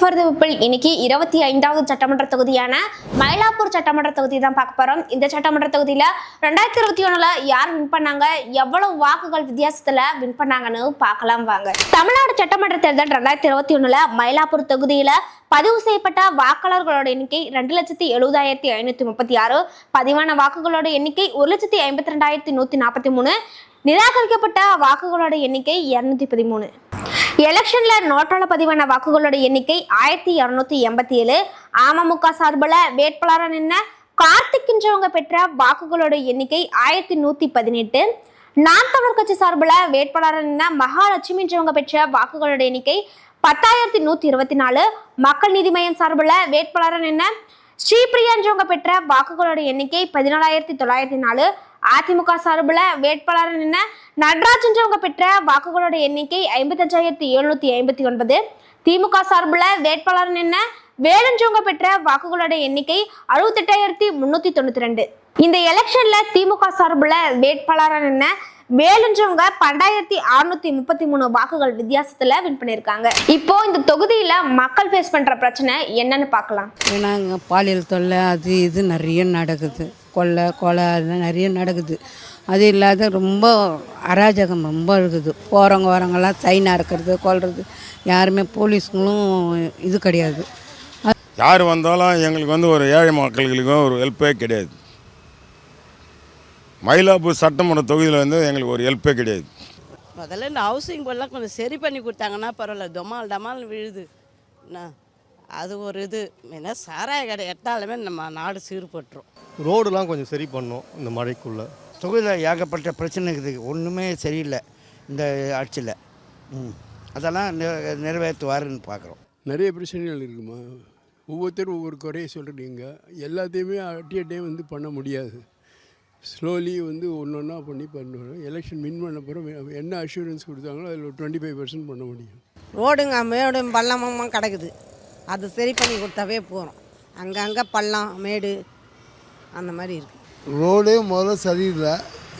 For the people இன்னைக்கு இருபத்தி ஐந்தாவது சட்டமன்ற தொகுதியான மயிலாப்பூர் சட்டமன்ற தொகுதி தான் பார்க்க போறோம். இந்த சட்டமன்ற தொகுதியில ரெண்டாயிரத்தி இருபத்தி ஒண்ணுல யார் வின் பண்ணாங்க? எவ்வளவு வாக்குகள் வித்தியாசத்துல வின் பண்ணாங்கன்னு பார்க்கலாம் வாங்க. தமிழ்நாடு சட்டமன்ற தேர்தல் ரெண்டாயிரத்தி இருபத்தி ஒண்ணுல மயிலாப்பூர் தொகுதியில பதிவு செய்யப்பட்ட வாக்காளர்களோட எண்ணிக்கை ரெண்டு லட்சத்தி எழுபதாயிரத்தி ஐநூத்தி முப்பத்தி ஆறு. பதிவான வாக்குகளோட எண்ணிக்கை ஒரு லட்சத்தி ஐம்பத்தி ரெண்டாயிரத்தி நூத்தி நாற்பத்தி மூணு. நிராகரிக்கப்பட்ட வாக்குகளோட எண்ணிக்கை இருநூத்தி பதிமூணு. எலெக்ஷன்ல நோட்டால பதிவான வாக்குகளோட எண்ணிக்கை ஆயிரத்தி இருநூத்தி எண்பத்தி ஏழு. அமமுக சார்பில் வேட்பாளராக நின்ன கார்த்திக்கின்றவங்க பெற்ற வாக்குகளோட எண்ணிக்கை ஆயிரத்தி நூத்தி பதினெட்டு. நாம் தமிழ் கட்சி சார்பில் வேட்பாளராக நின்ன மகாலட்சுமின்றவங்க பெற்ற வாக்குகளோட எண்ணிக்கை பத்தாயிரத்தி நூத்தி இருபத்தி நாலு. மக்கள் நீதி மையம் சார்பில் வேட்பாளராக நின்ன ஸ்ரீபிரியான்றவங்க பெற்ற வாக்குகளோட எண்ணிக்கை பதினாலாயிரத்தி தொள்ளாயிரத்தி நாலு. அதிமுக சார்பில் வேட்பாளர் நின்ன நடராஜன்றவங்க பெற்ற வாக்குகளோட எண்ணிக்கை ஐம்பத்தஞ்சாயிரத்தி எழுநூத்தி ஐம்பத்தி ஒன்பது. திமுக சார்பில் வேட்பாளர் நின்ன வேலஞ்சவங்க பெற்ற வாக்குகளோட எண்ணிக்கை அறுபத்தெட்டாயிரத்தி முன்னூத்தி தொண்ணூத்தி ரெண்டு. இந்த எலெக்ஷன்ல திமுக சார்பில் வேட்பாளராக நின்ன வேலுன்றவங்க பன்னெண்டாயிரத்தி அறுநூத்தி முப்பத்தி மூணு வாக்குகள் வித்தியாசத்துல வின் பண்ணியிருக்காங்க. இப்போ இந்த தொகுதியில மக்கள் ஃபேஸ் பண்ற பிரச்சனை என்னன்னு பார்க்கலாம். ஏன்னா பாலியல் தொல்லை அது இது நிறைய நடக்குது. கொள்ளை கொலை அதெல்லாம் நிறைய நடக்குது. அது இல்லாத ரொம்ப அராஜகம் ரொம்ப இருக்குது. போகிறவங்க வரவங்கெல்லாம் சைனாக இருக்கிறது கொல்றது. யாருமே போலீஸுங்களும் இது கிடையாது. யார் வந்தாலும் எங்களுக்கு வந்து ஒரு ஏழை மக்களுக்கும் ஒரு ஹெல்ப்பே கிடையாது. மயிலாப்பூர் சட்டமன்ற தொகுதியில் வந்து எங்களுக்கு ஒரு ஹெல்ப்பே கிடையாது. முதல்ல இந்த ஹவுசிங் போர்டெலாம் கொஞ்சம் சரி பண்ணி கொடுத்தாங்கன்னா பரவாயில்ல. டொமால் டமால் விழுது. என்ன? அது ஒரு இது. ஏன்னா சாராய கடை எட்டாலுமே நம்ம நாடு சீர்பட்டுரும். ரோடுலாம் கொஞ்சம் சரி பண்ணோம் இந்த மழைக்குள்ளே. தொகுதியில் ஏகப்பட்ட பிரச்சனை இருக்குது. ஒன்றுமே சரியில்லை இந்த ஆட்சியில். ம். அதெல்லாம் நிற- நிறைவேற்றுவாருன்னு பார்க்குறோம். நிறைய பிரச்சனைகள் இருக்குமா? ஒவ்வொருத்தரும் ஒவ்வொரு குறைய சொல்கிறீங்க எல்லாத்தையுமே அட்டிய டைம் வந்து பண்ண முடியாது. ஸ்லோலி வந்து ஒன்று ஒன்றா பண்ணி பண்ணுவோம் எலெக்ஷன் வின் பண்ண பிறகு என்ன அஷூரன்ஸ் கொடுத்தாங்களோ அதில் ஒரு டுவெண்ட்டி ஃபைவ் பர்சன்ட் பண்ண முடியும். ரோடுங்க மேடும் பள்ளமும் கிடக்குது. அது சரி பண்ணி கொடுத்தாவே போகிறோம் அங்கங்கே பள்ளம் மேடு அந்த மாதிரி இருக்குது ரோடே முதல்ல சரியில்லை.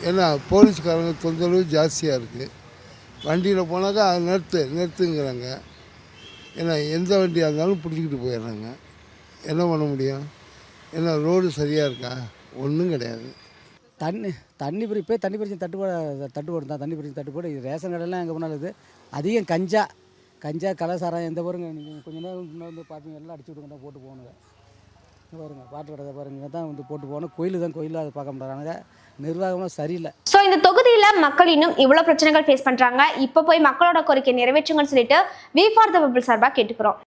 ஏன்னா போலீஸ்காரங்க தொந்தரவு ஜாஸ்தியாக இருக்குது வண்டியில் போனாக்கா அது நிறுத்து நிறுத்துங்கிறாங்க. ஏன்னா எந்த வண்டியாக இருந்தாலும் பிடிச்சிக்கிட்டு போயிடுறாங்க. என்ன பண்ண முடியும்? ஏன்னா ரோடு சரியாக இருக்கா? ஒன்றும் கிடையாது. தண்ணி தண்ணி பிரி இப்போ தண்ணி பிரச்சனை தட்டுப்பாடு தட்டுப்பாடு தான். தண்ணி பிரச்சனை தட்டுப்பாடு. இது ரேஷன் கடையெல்லாம் எங்கே போனாலும் இது. அதிகம் கஞ்சா கஞ்சா கலாசாரம் எந்த பாருங்க நீங்கள் கொஞ்ச நேரம் முன்ன வந்து பார்த்தீங்க எல்லாம் அடிச்சு தான் போட்டு போகணுங்க. பாருங்க பாட்டு கடை பாருங்க. தான் வந்து போட்டு போகணும். கோயில் தான் கோயிலில் அதை பார்க்க மாட்டாங்க. நிர்வாகமும் சரியில்லை. ஸோ இந்த தொகுதியில் மக்கள் இன்னும் இவ்வளோ பிரச்சனைகள் ஃபேஸ் பண்ணுறாங்க இப்போ போய் மக்களோட கோரிக்கை நிறைவேற்றுங்கன்னு சொல்லிட்டு வி ஃபார் த பீப்புள் சார்பா கேட்டுக்கிறோம்.